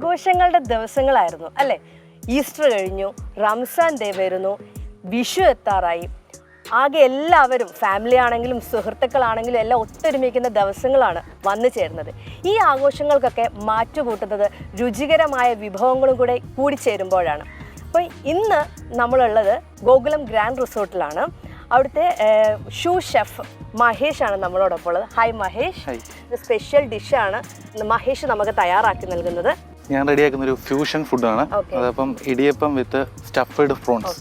ആഘോഷങ്ങളുടെ ദിവസങ്ങളായിരുന്നു അല്ലേ? ഈസ്റ്റർ കഴിഞ്ഞു റംസാൻ ഡേ വരുന്നു വിഷു എത്താറായി. ആകെ എല്ലാവരും ഫാമിലി ആണെങ്കിലും സുഹൃത്തുക്കളാണെങ്കിലും എല്ലാം ഒത്തൊരുമിക്കുന്ന ദിവസങ്ങളാണ് വന്നു ചേരുന്നത്. ഈ ആഘോഷങ്ങൾക്കൊക്കെ മാറ്റുകൂട്ടുന്നത് രുചികരമായ വിഭവങ്ങളും കൂടെ കൂടിച്ചേരുമ്പോഴാണ് അപ്പോൾ ഇന്ന് നമ്മളുള്ളത് ഗോകുലം ഗ്രാൻഡ് റിസോർട്ടിലാണ്. അവിടുത്തെ ഷൂ ഷെഫ് മഹേഷ് ആണ് നമ്മളോടൊപ്പം ഉള്ളത്. ഹായ് മഹേഷ്. സ്പെഷ്യൽ ഡിഷാണ് മഹേഷ് നമുക്ക് തയ്യാറാക്കി നൽകുന്നത്. ഞാൻ റെഡിയാക്കുന്ന ഒരു ഫ്യൂഷൻ ഫുഡാണ്. അതപ്പം ഇടിയപ്പം വിത്ത് സ്റ്റഫ്ഡ് പ്രോൺസ്.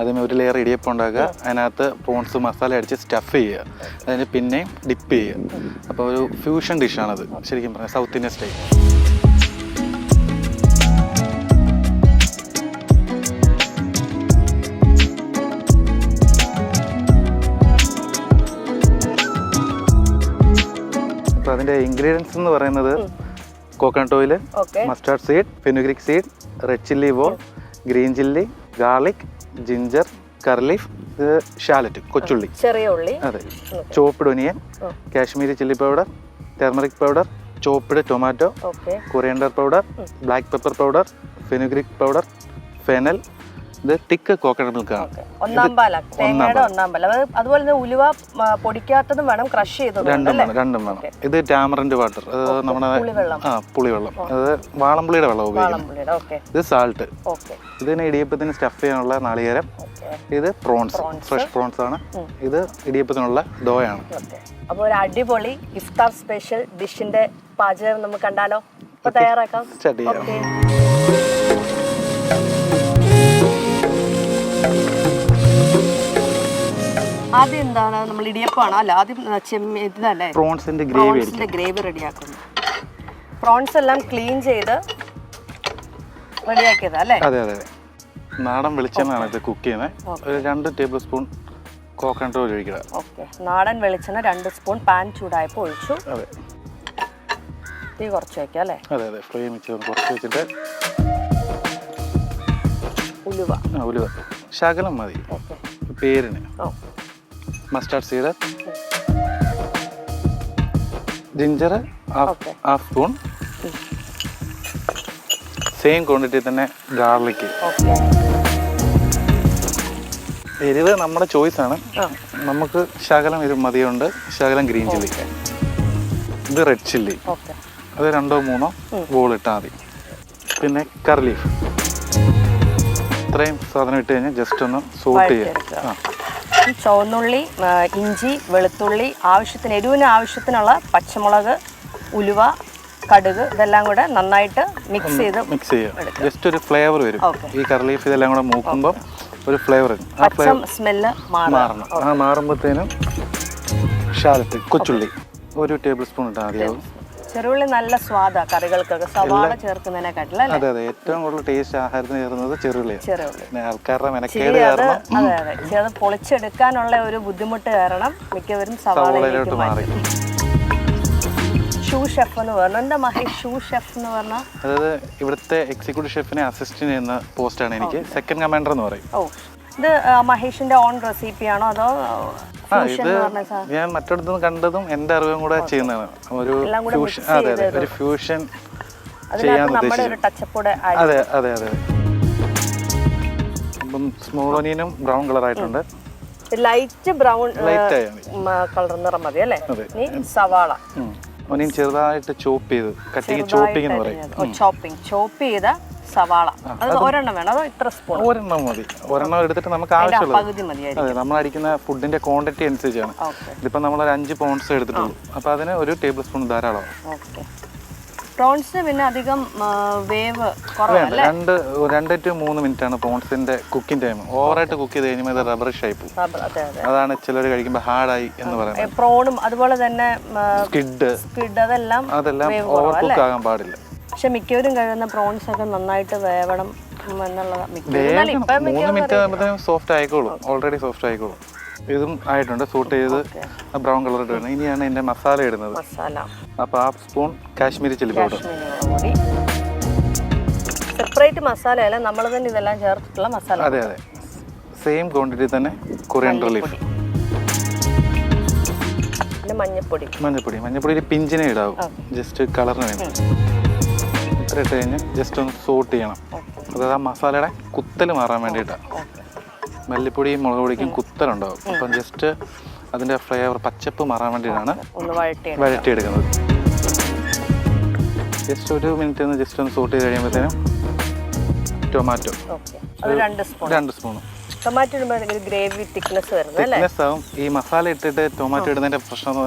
അതിന് ഒരു ലെയർ ഇടിയപ്പം ഉണ്ടാക്കുക. അതിനകത്ത് പ്രോൺസ് മസാല അടിച്ച് സ്റ്റഫ് ചെയ്യുക. അതിന് പിന്നെയും ഡിപ്പ് ചെയ്യുക. അപ്പോൾ ഒരു ഫ്യൂഷൻ ഡിഷാണത് ശരിക്കും പറഞ്ഞാൽ സൗത്ത് ഇന്ത്യൻ സ്റ്റൈൽ അപ്പോൾ അതിന്റെ ഇൻഗ്രീഡിയൻസ് എന്ന് പറയുന്നത് coconut oil mustard seed fenugreek seed red chilli ball green chilli garlic ginger curry leaf ഇത് ഷാലറ്റ് കൊച്ചുള്ളി. ചെറിയ ഉള്ളി. അതെ. ചോപ്പ്ഡ് ഒനിയൻ ഉം. Kashmiri chilli powder turmeric powder chopped tomato coriander powder black pepper powder fenugreek powder fennel ഇത് thick coconut മിൽക്കാണ് ഒന്നാം പാല. തേങ്ങയുടെ ഒന്നാം പാല. അതുപോലെ തന്നെ ഉലുവ പൊടിക്കാത്തതും വേണം ക്രഷ് ചെയ്തതും രണ്ടും വേണം രണ്ടും വേണം. ഇത് ടാമറിന്റെ വാട്ടർ. നമ്മുടെ ആ പുളിവെള്ളം. അത് വാളംപുളിയുടെ വെള്ളം ഓക്കെ. ഇത് സാൾട്ട്. ഇതിന് ഇടിയപ്പത്തിന് സ്റ്റഫ് ചെയ്യാനുള്ള നാളികേരം. ഇത് പ്രോൺസ്. ഫ്രഷ് പ്രോൺസ് ആണ്. ഇത് ഇടിയപ്പത്തിനുള്ള ദോയാണ്. അപ്പോൾ ഒരു അടിപൊളി ഇഫ്താർ സ്പെഷ്യൽ ഡിഷിന്റെ പാചകം നമുക്ക് കണ്ടാലോ? അപ്പൊ തയ്യാറാക്കാം? സ്റ്റാർട്ട് ചെയ്യാം. ആദ്യം എന്താണ് നമ്മൾ ഇടിയപ്പമാണോ? അല്ല ആദ്യം ചെമ്മീൻ ഇതല്ലേ? പ്രോൺസിന്റെ ഗ്രേവി പ്രോൺസിന്റെ ഗ്രേവി റെഡിയാക്കുന്നു. പ്രോൺസ് എല്ലാം ക്ലീൻ ചെയ്ത് റെഡിയാക്കിയത് അല്ലേ? അതെ അതെ അതെ. നാടൻ വെളിച്ചെണ്ണയാണ് ഇത് കുക്ക് ചെയ്യുന്നത്. ഒരു രണ്ട് ടേബിൾ സ്പൂൺ കോക്കനട്ട് ഓയിൽ ഒഴിക്കുക. ഓക്കെ. നാടൻ വെളിച്ചെണ്ണ രണ്ട് സ്പൂൺ പാൻ ചൂടായപ്പോൾ ഒഴിച്ചു. അതെ. തീ കുറച്ച് വയ്ക്കാം അല്ലേ? അതെ അതെ. ഫ്ലെയിം കുറച്ച് വെച്ചിട്ട് ഉലുവ. ആ ഉലുവ. ശകലം മതി. പേരിന്. ഓ mustard seed ginger half. Half spoon same quantity തന്നെ ഗാർലിക്ക് എരിവ് നമ്മുടെ ചോയ്സ് ആണ്. നമുക്ക് ശകലം എരിവ് മതിയുണ്ട്. ശകലം ഗ്രീൻ ചില്ലി ഇത് റെഡ് ചില്ലി അത് രണ്ടോ മൂന്നോ ബോൾ ഇട്ടാൽ മതി. പിന്നെ കറി ലീഫ് ഇത്രയും സാധനം ഇട്ട് കഴിഞ്ഞാൽ ജസ്റ്റ് ഒന്ന് സോട്ട് ചെയ്യാം. ചുവന്നുള്ളി ഇഞ്ചി വെളുത്തുള്ളി ആവശ്യത്തിന് എരിവിന് ആവശ്യത്തിനുള്ള പച്ചമുളക് ഉലുവ കടുക് ഇതെല്ലാം കൂടെ നന്നായിട്ട് മിക്സ് ചെയ്ത് മിക്സ് ചെയ്യുക ജസ്റ്റ് ഒരു ഫ്ലേവർ വരും. ഈ കറിലീഫ് ഇതെല്ലാം കൂടെ മൂക്കുമ്പോൾ ഒരു ഫ്ലേവർ ആ ഫ്ലേവർ സ്മെല്ല് മാറും മാറണം. ആ മാറുമ്പോഴത്തേനും ഷാലറ്റ് കൊച്ചുള്ളി. ഒരു ടേബിൾ സ്പൂൺ ഇട്ടാൽ മതിയാവും ചെറുള്ളി നല്ല സ്വാദാ കറികൾക്കൊക്കെ. സവാള ചേർക്കുന്നതിനെക്കാട്ടിലും അല്ലേ? അതെ അതെ. ഏറ്റവും കൂടുതൽ ടേസ്റ്റ് ആഹാരത്തിന് ചേർന്നത് ചെറുള്ളിയാണ് ചെറുള്ളി. ആൾക്കാരുടെ മെനക്കേട് കാരണം അതെ അതെ. ചെറു പൊളിച്ചെടുക്കാനുള്ള ഒരു ബുദ്ധിമുട്ട് കാരണം മിക്കവരും സവാളയിലേക്ക് സവാളയിലോട്ട് മാറി. ഷൂ ഷെഫ് എന്ന് പറഞ്ഞു. എന്താ മഹേഷ്? ഷൂ ഷെഫ് എന്ന് പറഞ്ഞാൽ അതായത് ഇവിടുത്തെ എക്സിക്യൂട്ടീവ് ഷെഫിനെ അസിസ്റ്റ് ചെയ്യുന്ന പോസ്റ്റാണ് എനിക്ക്. സെക്കൻഡ് കമാൻഡർ എന്ന് പറയും. ഓ. ഇത് മഹേഷിന്റെ ഓൺ റെസിപ്പി ആണോ അതോ ഫ്യൂഷൻ എന്ന് പറഞ്ഞ ഞാൻ മറ്റിടത്തുനിന്ന് കണ്ടതും എന്റെ അറിവും കൂടെ ചെയ്യുന്നതാണ്. ഒരു എല്ലാം കൂടെ ഫ്യൂഷൻ mix അതെ അതെ ഒരു ഫ്യൂഷൻ അതിനകത്ത് ചെയ്യാൻ നമ്മുടെ ഒരു ഉദ്ദേശിച്ചു ടച്ചപ്പ് കൂടെ ആഡ് അതെ അതെ അതെ. അപ്പം സ്മോരോനിയനും ബ്രൗൺ കളർ ആയിട്ടുണ്ട്. ലൈറ്റ് ബ്രൗൺ ലൈറ്റ് ആയാൽ മതി. കളർ നിറം മതി അല്ലേ? അതെ. ഇനി സവാള. ഒനിയൻ ചെറുതായിട്ട് ചോപ്പ് ചെയ്ത് കട്ടിക്ക് ചോപ്പിംഗ് എന്ന് പറയും. ചോപ്പിംഗ് ചോപ്പ് ചെയ്ത സവാള. അത് ഒരെണ്ണം വേണം. അതോ ഇത്ര സ്പൂൺ ഒരെണ്ണം മതി. ഒരെണ്ണം എടുത്തിട്ട് നമുക്ക് ആവശ്യമുള്ളത് അതെ നമ്മൾ അടിക്കുന്ന ഫുഡിന്റെ ക്വാണ്ടിറ്റി അനുസരിച്ചാണ്. ഇതിപ്പോ ഇതിപ്പോൾ നമ്മൾ ഒരു അഞ്ച് പോൺസ് എടുത്തിട്ടുള്ളൂ. അപ്പോൾ അതിന് ഒരു ടേബിൾ സ്പൂൺ ധാരാളം ഓക്കെ. പ്രോൺസിന് പിന്നെ അധികം വേവ് കുറവല്ലേ? രണ്ട് രണ്ട് ടു മൂന്ന് മിനിറ്റ് ആണ് പ്രോൺസിന്റെ കുക്കിംഗ് ടൈം ഓവറായിട്ട് കുക്ക് ചെയ്ത് കഴിയുമ്പോൾ ഇത് റബ്ബർ ഷേപ്പ് അതാണ് ചിലർ കഴിക്കുമ്പോൾ ഹാർഡായി എന്ന് പറയുന്നത്. പ്രോണും അതുപോലെ തന്നെ സ്കിഡ് സ്കിഡ് അതെല്ലാം അതെല്ലാം ഓവർ കുക്ക് ആകാൻ പാടില്ല. പക്ഷെ മിക്കവരും കഴിയുന്ന പ്രോൺസ് ഒക്കെ നന്നായിട്ട് വേവണം മൂന്ന് മിനിറ്റ് ആകുമ്പോഴത്തേനും സോഫ്റ്റ് ആയിക്കോളും. ഓൾറെഡി സോഫ്റ്റ് ആയിക്കോളും. ഇതും ആയിട്ടുണ്ട്. സൂട്ട് ചെയ്ത് ബ്രൗൺ കളർ ഇട്ട് ഇനിയാണ് ഇതിന്റെ മസാല ഇടുന്നത്. മസാല അപ്പോൾ half spoon Kashmiri chilli powder Kashmiri masala അല്ല സെപ്പറേറ്റ് നമ്മൾ തന്നെ ഇതെല്ലാം ചേർത്തിട്ടുള്ള മസാല അതെ അതെ. സെയിം ക്വാണ്ടിറ്റി തന്നെ കൊറിയൻഡർ ലീഫ് പിന്നെ മഞ്ഞപ്പൊടി. മഞ്ഞപ്പൊടി. മഞ്ഞപ്പൊടി ഒരു പിഞ്ചിനെ ഇടാവും. ജസ്റ്റ് കളറിന് വേണ്ടി. ഇട്ട് കഴിഞ്ഞ് ജസ്റ്റ് ഒന്ന് സോട്ട് ചെയ്യണം. അതായത് ആ മസാലയുടെ കുത്തൽ മാറാൻ വേണ്ടിയിട്ടാണ് മല്ലിപ്പൊടിയും മുളക് പൊടിക്കും കുത്തലുണ്ടാവും. അപ്പം ജസ്റ്റ് അതിന്റെ ഫ്ലേവർ പച്ചപ്പ് മാറാൻ വേണ്ടിയിട്ടാണ് വഴറ്റിയെടുക്കുന്നത്. ജസ്റ്റ് ഒരു മിനിറ്റ് ഒന്ന് ജസ്റ്റ് ഒന്ന് സോട്ട് ചെയ്ത് കഴിയുമ്പോഴത്തേനും ടൊമാറ്റോ രണ്ട് സ്പൂൺ ടൊമാറ്റോ ഗ്രേവി തിക്നെസ് ആവും. ഈ മസാല ഇട്ടിട്ട് ടൊമാറ്റോ ഇടുന്നതിന്റെ പ്രശ്നം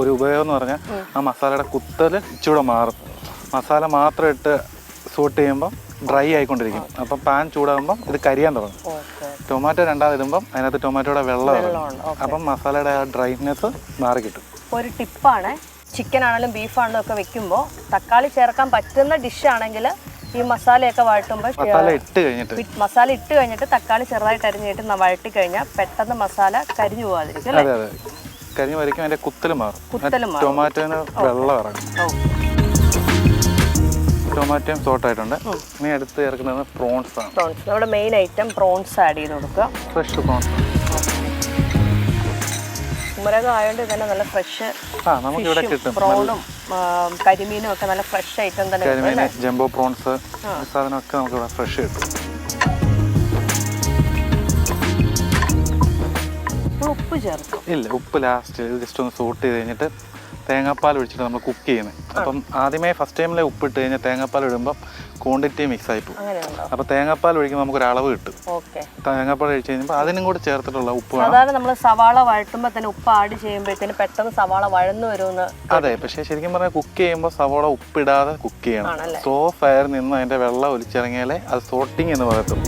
ഒരു ഉപയോഗം എന്ന് പറഞ്ഞാൽ ആ മസാലയുടെ കുത്തൽ ഇച്ചിരി മാറും. മസാല മാത്രം ഇട്ട് സൂട്ട് ചെയ്യുമ്പം ഡ്രൈ ആയിക്കൊണ്ടിരിക്കും. അപ്പം പാൻ ചൂടാകുമ്പം ഇത് കരിയാൻ തുടങ്ങും. ടൊമാറ്റോ രണ്ടാമത് ഇടുമ്പം അതിനകത്ത് ടൊമാറ്റോയുടെ വെള്ളം അപ്പം മസാലയുടെ ആ ഡ്രൈനെസ് മാറി കിട്ടും ഒരു ടിപ്പാണ്. ചിക്കൻ ആണെങ്കിലും ബീഫ് ആണെങ്കിലും ഒക്കെ വെക്കുമ്പോൾ തക്കാളി ചേർക്കാൻ പറ്റുന്ന ഡിഷ് ആണെങ്കിൽ ഈ മസാലയൊക്കെ വഴട്ടുമ്പോൾ മസാല ഇട്ട് കഴിഞ്ഞിട്ട്. മസാല ഇട്ട് കഴിഞ്ഞിട്ട് തക്കാളി ചെറുതായിട്ട് അരിഞ്ഞിട്ട് വഴട്ടി കഴിഞ്ഞാൽ പെട്ടെന്ന് മസാല കരിഞ്ഞു പോകാതിരിക്കും അല്ലേ? കരിഞ്ഞ് വരയ്ക്കും അതിന്റെ കുത്തലും മാറും. ടൊമാറ്റോന് വെള്ളം ഇറങ്ങും. ടൊമാറ്റോയും സോട്ടായിട്ടുണ്ട് ഇനി അടുത്ത് ചേർക്കുന്നത് പ്രോൺസ് ആണ്. പ്രോൺസ് നമ്മുടെ മെയിൻ ഐറ്റം പ്രോൺസ് ആഡ് ചെയ്ത് കൊടുക്കുക. ഫ്രഷ് പ്രോൺസ് കുമരകം ആയതുകൊണ്ട് തന്നെ നല്ല ഫ്രഷ് ആ നമുക്ക് ഇവിടെ കിട്ടും. പ്രോണും കരിമീനും ഒക്കെ നല്ല ഫ്രഷ് ഐറ്റം തന്നെ കരിമീൻ ജംബോ പ്രോൺസ് സാധനമൊക്കെ നമുക്ക് ഇവിടെ ഫ്രഷ് കിട്ടും. ഉപ്പ് ചേർക്കും. ഇല്ല ഉപ്പ് ലാസ്റ്റ് ജസ്റ്റ് ഒന്ന് സോട്ട് ചെയ്ത് കഴിഞ്ഞിട്ട് തേങ്ങാപ്പാൽ ഒഴിച്ചിട്ട് നമ്മൾ കുക്ക് ചെയ്യുന്നത്. അപ്പം ആദ്യമേ ഫസ്റ്റ് ടൈമിലെ ഉപ്പിട്ട് കഴിഞ്ഞാൽ തേങ്ങാപ്പാൽ ഇടുമ്പോൾ ക്വാണ്ടിറ്റി മിക്സ് ആയി പോകും. അപ്പോൾ തേങ്ങാപ്പാൽ ഒഴിക്കുമ്പോൾ നമുക്ക് ഒരു അളവ് കിട്ടും. ഓക്കെ. തേങ്ങാപ്പാൽ ഒഴിച്ച് കഴിയുമ്പോൾ അതിനും കൂടി ചേർത്തിട്ടുള്ള ഉപ്പ് സാധാരണ നമ്മൾ സവാള വഴട്ടുമ്പോൾ തന്നെ ഉപ്പ് ആഡ് ചെയ്യുമ്പോഴത്തേന് പെട്ടെന്ന് സവാള വഴന്നു വരുമെന്ന് അതെ പക്ഷേ ശരിക്കും പറഞ്ഞാൽ കുക്ക് ചെയ്യുമ്പോൾ സവാള ഉപ്പിടാതെ കുക്ക് ചെയ്യണം. സോ സ്ലോ ഫയർ നിന്ന് അതിന്റെ വെള്ളം ഒലിച്ചിറങ്ങിയാലേ അത് സോട്ടിങ് എന്ന് പറയത്തുള്ളൂ.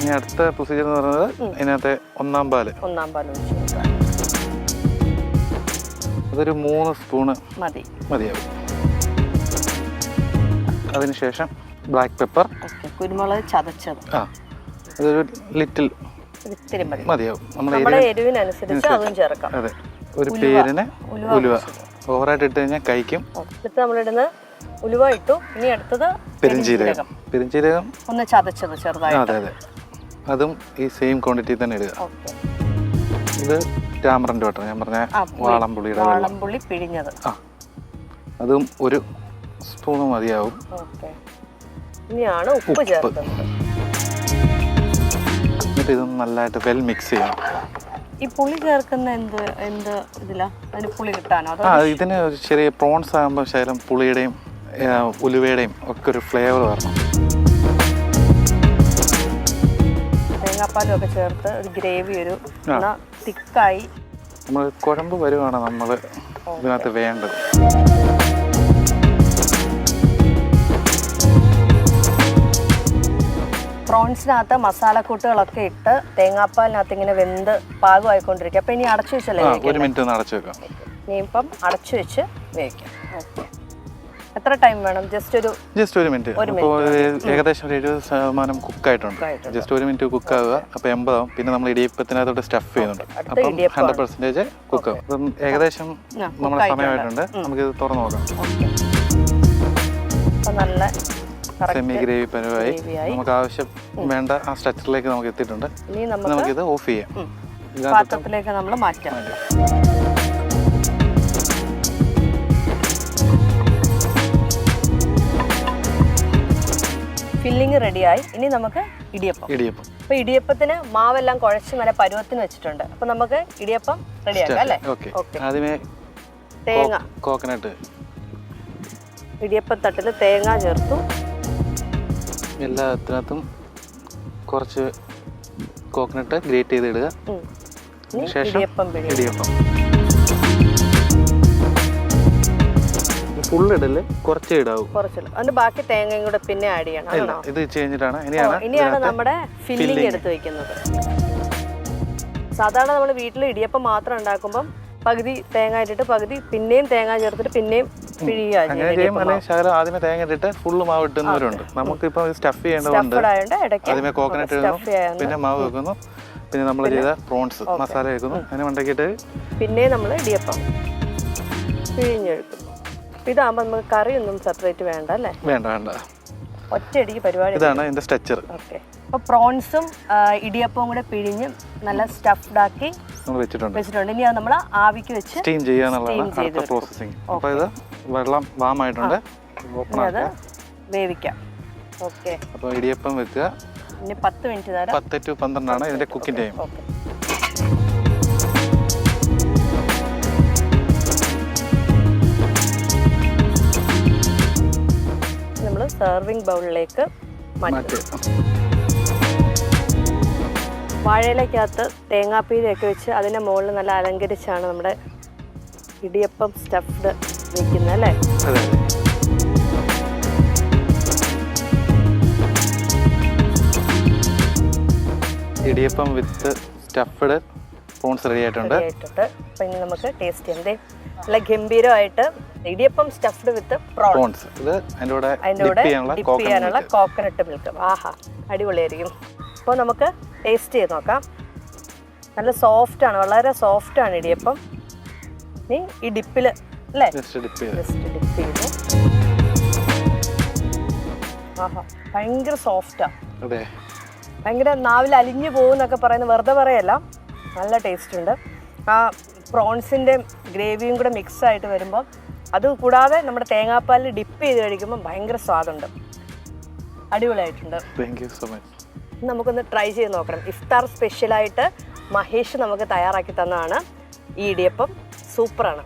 ഇനി അടുത്ത പ്രൊസീജിയർ എന്ന് പറയുന്നത് ഇതിനകത്തെ ഒന്നാം പാൽ. ഒന്നാം പാൽ അതൊരു മൂന്ന് സ്പൂണ് മതി. മതിയാവും. അതിനുശേഷം ബ്ലാക്ക് പെപ്പർ കുരുമുളക് ചതച്ചത്. ആ അതൊരു ലിറ്റിൽ മതിയാവും. നമ്മുടെ എരിവിനനുസരിച്ച് അതും ചേർക്കാം. അതെ. ഒരു പേരിന് ഉലുവ ഓവറായിട്ട് ഇട്ട് കഴിഞ്ഞാൽ കഴിക്കും. എന്നിട്ട് നമ്മളിടുന്ന ഉലുവ ഇട്ടു. ഇനി അടുത്തത് പെരിഞ്ചീരകം. പെരിഞ്ചീരകം. ഒന്ന് ചതച്ചത് ചെറുതായിട്ട്. അതെ അതെ. അതും ഈ സെയിം ക്വാണ്ടിറ്റി തന്നെ ഇടുക. ഇത് ടാമറിന്റെ വാട്ടർ ഞാൻ പറഞ്ഞ വാളംപുള്ളിയുടെ വാളംപുള്ളി പിഴിഞ്ഞത്. ആ അതും ഒരു സ്പൂൺ മതിയാവും. ഇനിയാണ് ഉപ്പ് ചേർക്കുന്നത്. എന്നിട്ട് ഇതും നല്ലതായിട്ട് വെൽ മിക്സ് ചെയ്യണം. ഈ പുളി ചേർക്കുന്ന എന്ത് എന്ത് ഇതിലാ? അതിന് പുളി കിട്ടാനോ? ആ ഇതിന് ഒരു ചെറിയ പ്രോൺസ് ആകുമ്പോൾ ശകലം പുളിയുടെയും ഉലുവയുടെയും ഒക്കെ ഒരു ഫ്ലേവർ വരണം. തേങ്ങാപ്പാലും ഒക്കെ ചേർത്ത് ഒരു ഗ്രേവി ഒരു തിക്കായി. നമ്മൾ കുഴമ്പ് വരുവാണ് നമ്മൾ ഇതിനകത്ത് വേണ്ടത്. പ്രോൺസിനകത്ത് മസാലക്കൂട്ടുകളൊക്കെ ഇട്ട് തേങ്ങാപ്പാലിനകത്ത് ഇങ്ങനെ വെന്ത് പാകമായിക്കൊണ്ടിരിക്കുക. അപ്പം ഇനി അടച്ചു വെച്ചല്ലേ? ഒരു മിനിറ്റ് ഒന്ന് അടച്ചു വെക്കാം. ഇനിയിപ്പം അടച്ചു വെച്ച് വേവിക്കാം. ഓക്കെ. എത്ര ടൈം വേണം? ജസ്റ്റ് ഒരു ജസ്റ്റ് ഒരു മിനിറ്റ് അപ്പോൾ ഏകദേശം ഒരു എഴുപത് ശതമാനം കുക്കായിട്ടുണ്ട്. ജസ്റ്റ് ഒരു മിനിറ്റ് കുക്ക് ആവുക. അപ്പോൾ എൺപതാവും. പിന്നെ നമ്മൾ ഇടിയപ്പത്തിനകത്തോട്ട് സ്റ്റഫ് ചെയ്യുന്നുണ്ട്. അപ്പം. ഹൺഡ്രഡ് പെർസെന്റേജ് കുക്ക് ആവും. അപ്പം ഏകദേശം നമ്മൾ നമ്മുടെ സമയമായിട്ടുണ്ട്. നമുക്ക് ഇത് തുറന്നു നോക്കാം. നല്ല സെമി ഗ്രേവി പരുവായി. നമുക്ക് ആവശ്യം വേണ്ട ആ സ്ട്രക്ചറിലേക്ക് നമുക്ക് എത്തിയിട്ടുണ്ട്. നമുക്കിത് ഓഫ് ചെയ്യാം. പാത്രത്തിലേക്ക് നമ്മൾ മാറ്റാം. ഫില്ലിങ് റെഡിയായി ഇനി നമുക്ക് ഇടിയപ്പം. ഇടിയപ്പം. അപ്പൊ ഇടിയപ്പത്തിന് മാവെല്ലാം കുഴച്ച് നല്ല പരുവത്തിന് വെച്ചിട്ടുണ്ട്. അപ്പൊ നമുക്ക് ഇടിയപ്പം റെഡിയാക്കാം അല്ലേ? ഓക്കെ ആദ്യമേ തേങ്ങ. കോക്കനട്ട് ഇടിയപ്പത്തട്ടിൽ തേങ്ങ ചേർത്തു. എല്ലാത്തിനകത്തും കുറച്ച് കോക്കനട്ട് ഗ്രേറ്റ് ചെയ്ത് ഇടുക ഇടിയപ്പം ഇടിയപ്പം. ഇടൽ കുറച്ചേ ഇടാവൂ. കുറച്ചില്ല അതിന്റെ ബാക്കി തേങ്ങയും കൂടെ പിന്നെ ആഡ് ചെയ്യണം. ഇത് ചെയ്തിട്ടാണ്. ഇനിയാണ് ഇനിയാണ് നമ്മുടെ ഫില്ലിംഗ് എടുത്തു വെക്കുന്നത്. സാധാരണ നമ്മൾ വീട്ടിൽ ഇടിയപ്പം മാത്രം ഉണ്ടാക്കുമ്പം പകുതി തേങ്ങ ഇട്ടിട്ട് പകുതി പിന്നെയും തേങ്ങ ചേർത്തിട്ട് പിന്നെയും പിഴിയുക അങ്ങനെ ആദ്യമേ തേങ്ങ ഇട്ടിട്ട് ഫുള്ള് മാവ് ഇട്ടുന്നവരുണ്ട്. നമുക്കിപ്പോൾ സ്റ്റഫ് ചെയ്യേണ്ടതുണ്ട്. ആദ്യമേ കോക്കനട്ട് ഇടുന്നു. പിന്നെ മാവ് വെക്കുന്നു. പിന്നെ നമ്മൾ ചെയ്ത പ്രോൺസ് മസാല വെക്കുന്നു. അതിനെ ഉണ്ടാക്കിയിട്ട് പിന്നെ നമ്മൾ ഇടിയപ്പം പിഴിഞ്ഞെടുക്കും. ഇതാകുമ്പോൾ നമുക്ക് കറിയൊന്നും സെപ്പറേറ്റ് വേണ്ട അല്ലേ? വേണ്ട വേണ്ട. ഒറ്റയടിക്ക് പരിപാടി ഇതാണ് അതിന്റെ സ്ട്രക്ചർ ഓക്കെ അപ്പോൾ പ്രോൺസും ഇടിയപ്പവും കൂടെ പിഴിഞ്ഞ് നല്ല സ്റ്റഫ്ഡ് ആക്കി നമ്മൾ വെച്ചിട്ടുണ്ട്. വെച്ചിട്ടുണ്ട്. ഇനി അത് നമ്മൾ ആവിക്ക് വെച്ച് സ്റ്റീം ചെയ്യാനുള്ളതാണ് അടുത്ത പ്രോസസ്സിംഗ് അപ്പോൾ ഇത് വെള്ളം ഓപ്പൺ ഇനി അത് വേവിക്കാം. ഓക്കെ അപ്പോൾ ഇടിയപ്പം വെക്കുക. ഇനി പത്ത് മിനിറ്റ് നേരം പത്ത് ടു 12 ആണ് ഇതിന്റെ കുക്കിംഗ് ടൈം ഓക്കെ സെർവിങ് ബൗളിലേക്ക് വാഴയിലേക്കകത്ത് മാറ്റി വാഴയിലക്കകത്ത് തേങ്ങാപ്പീരയൊക്കെ വെച്ച് അതിന്റെ മുകളിൽ നല്ല അലങ്കരിച്ചാണ് നമ്മുടെ ഇടിയപ്പം സ്റ്റഫ്ഡ് വെക്കുന്നത് അല്ലേ? Idiyappam with stuffed prawns ready ആയിട്ടുണ്ട്. അപ്പം ഇനി നമുക്ക് ടേസ്റ്റ് ചെയ്യാം. നല്ല ഗംഭീരമായിട്ട് ഇടിയപ്പം സ്റ്റഫ്ഡ് വിത്ത് പ്രോൺസ് ഇത് അതിന്റെ കൂടെ അതിന്റെ ഡിപ്പ് ചെയ്യാനുള്ള കോക്കനട്ട് മിൽക്ക് ആഹാ അടിപൊളിയായിരിക്കും. അപ്പോൾ നമുക്ക് ടേസ്റ്റ് ചെയ്ത് നോക്കാം. നല്ല സോഫ്റ്റ് ആണ് വളരെ സോഫ്റ്റ് ആണ് ഇടിയപ്പം. ഇനി ഈ ഡിപ്പിൽ അല്ലേ? ജസ്റ്റ് ഡിപ്പ് ചെയ്ത്. ആഹാ ഭയങ്കര സോഫ്റ്റാണ് അതെ. ഭയങ്കര നാവിൽ അലിഞ്ഞു പോകുന്നൊക്കെ പറയുന്നത് വെറുതെ പറയല്ല. നല്ല ടേസ്റ്റ് ഉണ്ട്. ആ പ്രോൺസിന്റെ ഗ്രേവിയും കൂടെ മിക്സ് ആയിട്ട് വരുമ്പോൾ അത് കൂടാതെ നമ്മുടെ തേങ്ങാപ്പാലിൽ ഡിപ്പ് ചെയ്ത് കഴിക്കുമ്പോൾ ഭയങ്കര സ്വാദുണ്ട്. അടിപൊളിയായിട്ടുണ്ട്. താങ്ക് യു സോ മച്ച് നമുക്കൊന്ന് ട്രൈ ചെയ്ത് നോക്കണം. ഇഫ്താർ സ്പെഷ്യലായിട്ട് മഹേഷ് നമുക്ക് തയ്യാറാക്കി തന്നതാണ്. ഈ ഇടിയപ്പം സൂപ്പറാണ്.